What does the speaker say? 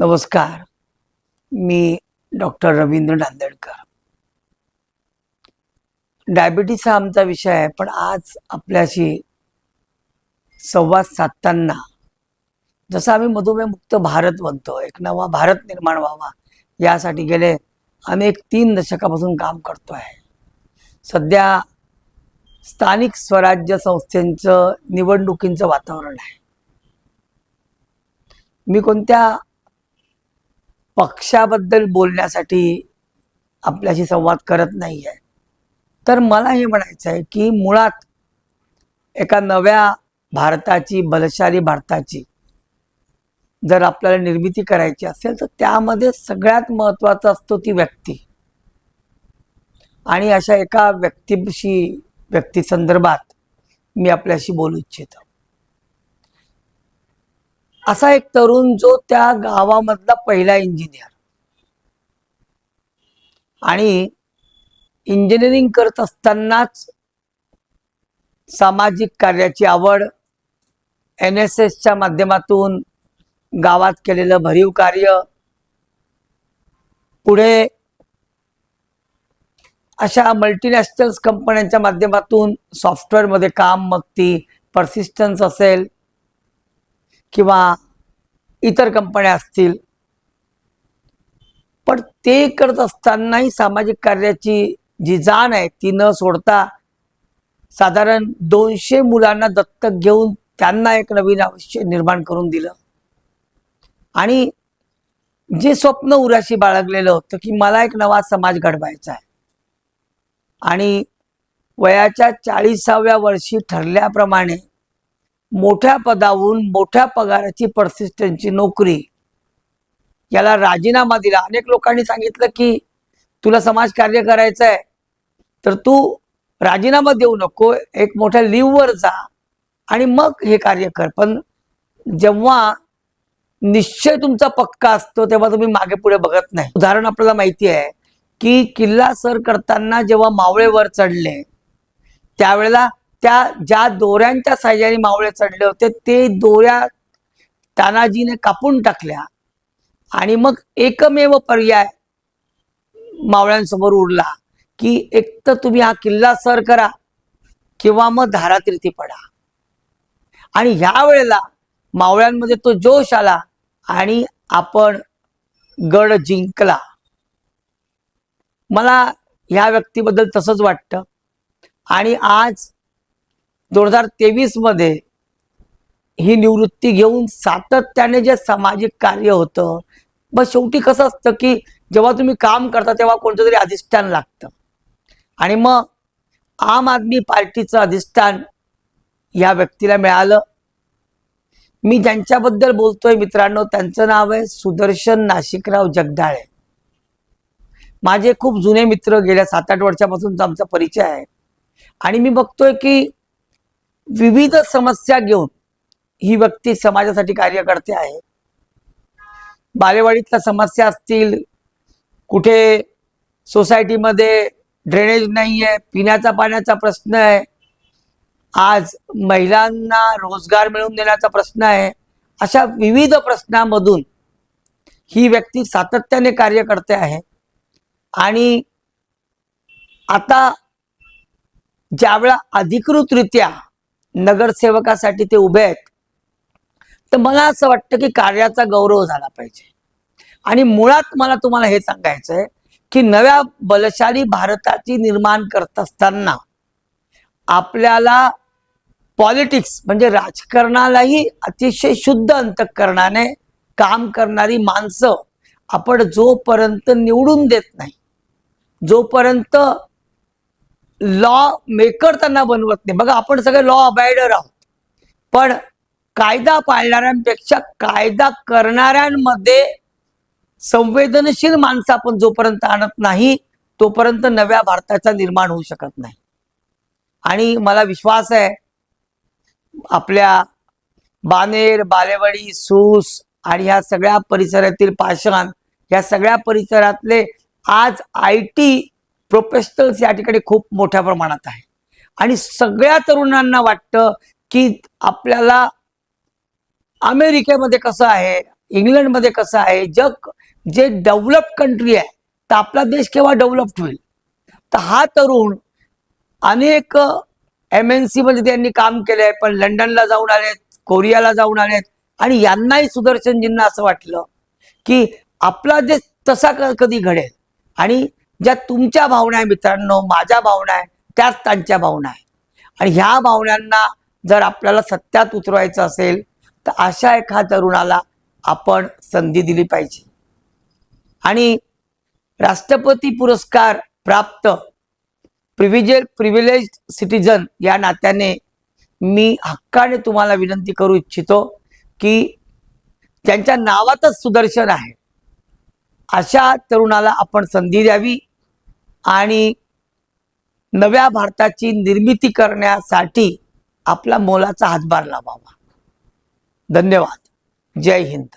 नमस्कार. मी doctor Ravindra Nandedkar. Diabetes हा आमचा विषय आहे पण आज आपल्याशी संवाद साधताना जसं आम्ही मधुमेहमुक्त भारत बनतो एक नवा भारत निर्माण व्हावा यासाठी गेले आम्ही एक तीन दशकापासून काम करतो आहे सध्या स्थानिक स्वराज्य संस्थेचं निवडणुकींचं वातावरण आहे. मी कोणत्या पक्षाबद्दल बोलण्यासाठी आपल्याशी संवाद करत नाही आहे तर मला हे म्हणायचं आहे की मुळात एका नव्या भारताची बलशाली भारताची जर आपल्याला निर्मिती करायची असेल तर त्यामध्ये सगळ्यात महत्त्वाचा असतो ती व्यक्ती. आणि अशा एका व्यक्तीशी व्यक्ती संदर्भात मी आपल्याशी बोलू इच्छितो. असा एक तरुण जो त्या गावामधला पहिला इंजिनियर आणि इंजिनिअरिंग करत असतानाच सामाजिक कार्याची आवड एन एस एसच्या माध्यमातून गावात केलेलं भरीव कार्य पुढे अशा मल्टीनॅशनल्स कंपन्यांच्या माध्यमातून सॉफ्टवेअरमध्ये काम मग ती परसिस्टन्स असेल. किंवा इतर कंपन्या असतील. पण ते करत असतानाही सामाजिक कार्याची जी जाण आहे ती न सोडता साधारण दोनशे मुलांना दत्तक घेऊन त्यांना एक नवीन आयुष्य निर्माण करून दिलं. आणि जे स्वप्न उराशी बाळगलेलं होतं की मला एक नवा समाज घडवायचा आहे. आणि वयाच्या चाळीसाव्या वर्षी ठरल्याप्रमाणे मोठ्या पदावरून मोठ्या पगाराची परसिस्टन्सची नोकरी. याला राजीनामा दिला. अनेक लोकांनी सांगितलं की तुला समाज कार्य करायचं आहे तर तू राजीनामा देऊ नको एक मोठ्या लिव्हवर जा आणि मग हे कार्य कर. पण जेव्हा निश्चय तुमचा पक्का असतो तेव्हा तुम्ही मागे पुढे बघत नाही. उदाहरण आपल्याला माहिती आहे की किल्ला सर करताना जेव्हा मावळेवर चढले त्यावेळेला त्या ज्या दोऱ्यांच्या साह्याने मावळे चढले होते ते दोऱ्या तानाजीने कापून टाकल्या. आणि मग एकमेव पर्याय मावळ्यांसमोर उरला की एक तर तुम्ही हा किल्ला सर करा किंवा मग धारातीर्थी पडा. आणि ह्या वेळेला मावळ्यांमध्ये तो जोश आला आणि आपण गड जिंकला. मला ह्या व्यक्तीबद्दल तसंच वाटतं. आणि आज दोन हजार तेवीसमध्ये ही निवृत्ती घेऊन सातत्याने जे सामाजिक कार्य होतं मग शेवटी कसं असतं की जेव्हा तुम्ही काम करता तेव्हा कोणतं तरी अधिष्ठान लागतं. आणि मग आम आदमी पार्टीचं अधिष्ठान या व्यक्तीला मिळालं. मी ज्यांच्याबद्दल बोलतोय मित्रांनो त्यांचं नाव आहे सुदर्शन नाशिकराव जगदाळे. माझे खूप जुने मित्र गेल्या सात आठ वर्षापासूनचा आमचा परिचय आहे. आणि मी बघतोय की विविध समस्या घेऊन ही व्यक्ती समाजासाठी कार्य करते आहे. बालेवाडीतल्या समस्या असतील कुठे सोसायटीमध्ये ड्रेनेज नाही आहे पिण्याचा पाण्याचा प्रश्न आहे आज महिलांना रोजगार मिळवून देण्याचा प्रश्न आहे अशा विविध प्रश्नामधून ही व्यक्ती सातत्याने कार्य करते आहे. आणि आता ज्यावेळा अधिकृतरित्या नगरसेवकासाठी ते उभे आहेत. तर मला असं वाटतं की कार्याचा गौरव झाला पाहिजे. आणि मुळात मला तुम्हाला हे सांगायचं आहे की नव्या बलशाली भारताची निर्माण करत असताना आपल्याला पॉलिटिक्स म्हणजे राजकारणालाही अतिशय शुद्ध अंतकरणाने काम करणारी माणसं आपण जोपर्यंत निवडून देत नाही जोपर्यंत लॉ मेकर त्यांना बनवत नाही. बघा आपण सगळे लॉ अबायडर आहोत. पण कायदा पाळणाऱ्यांपेक्षा कायदा करणाऱ्यांमध्ये संवेदनशील माणसं आपण जोपर्यंत आणत नाही तोपर्यंत नव्या भारताचा निर्माण होऊ शकत नाही. आणि मला विश्वास आहे आपल्या बानेर बालेवाडी सूस आणि ह्या सगळ्या परिसरातील पाषाण या सगळ्या परिसरातले आज आय टी प्रोफेशनल्स या ठिकाणी खूप मोठ्या प्रमाणात आहे. आणि सगळ्या तरुणांना वाटतं की आपल्याला अमेरिकेमध्ये कसं आहे इंग्लंडमध्ये कसं आहे जग जे डेव्हलप कंट्री आहे तर आपला देश केव्हा डेव्हलप्ड होईल? तर हा तरुण अनेक एम एन सी मध्ये त्यांनी काम केलंय पण लंडनला जाऊन आलेत कोरियाला जाऊन आलेत. आणि यांनाही सुदर्शनजींना असं वाटलं की आपला देश तसा क- कधी घडेल? आणि ज्या तुमच्या भावना आहे मित्रांनो माझ्या भावना आहे त्याच त्यांच्या भावना आहे. आणि ह्या भावनांना जर आपल्याला सत्यात उतरवायचं असेल तर अशा एका तरुणाला आपण संधी दिली पाहिजे. आणि राष्ट्रपती पुरस्कार प्राप्त प्रिव्हिजे प्रिव्हिलेज सिटीजन या नात्याने मी हक्काने तुम्हाला विनंती करू इच्छितो की त्यांच्या नावातच सुदर्शन आहे अशा तरुणाला आपण संधी द्यावी. आणि नव्या भारताची निर्मिती करण्यासाठी आपला मोलाचा हातभार लावावा. धन्यवाद. जय हिंद.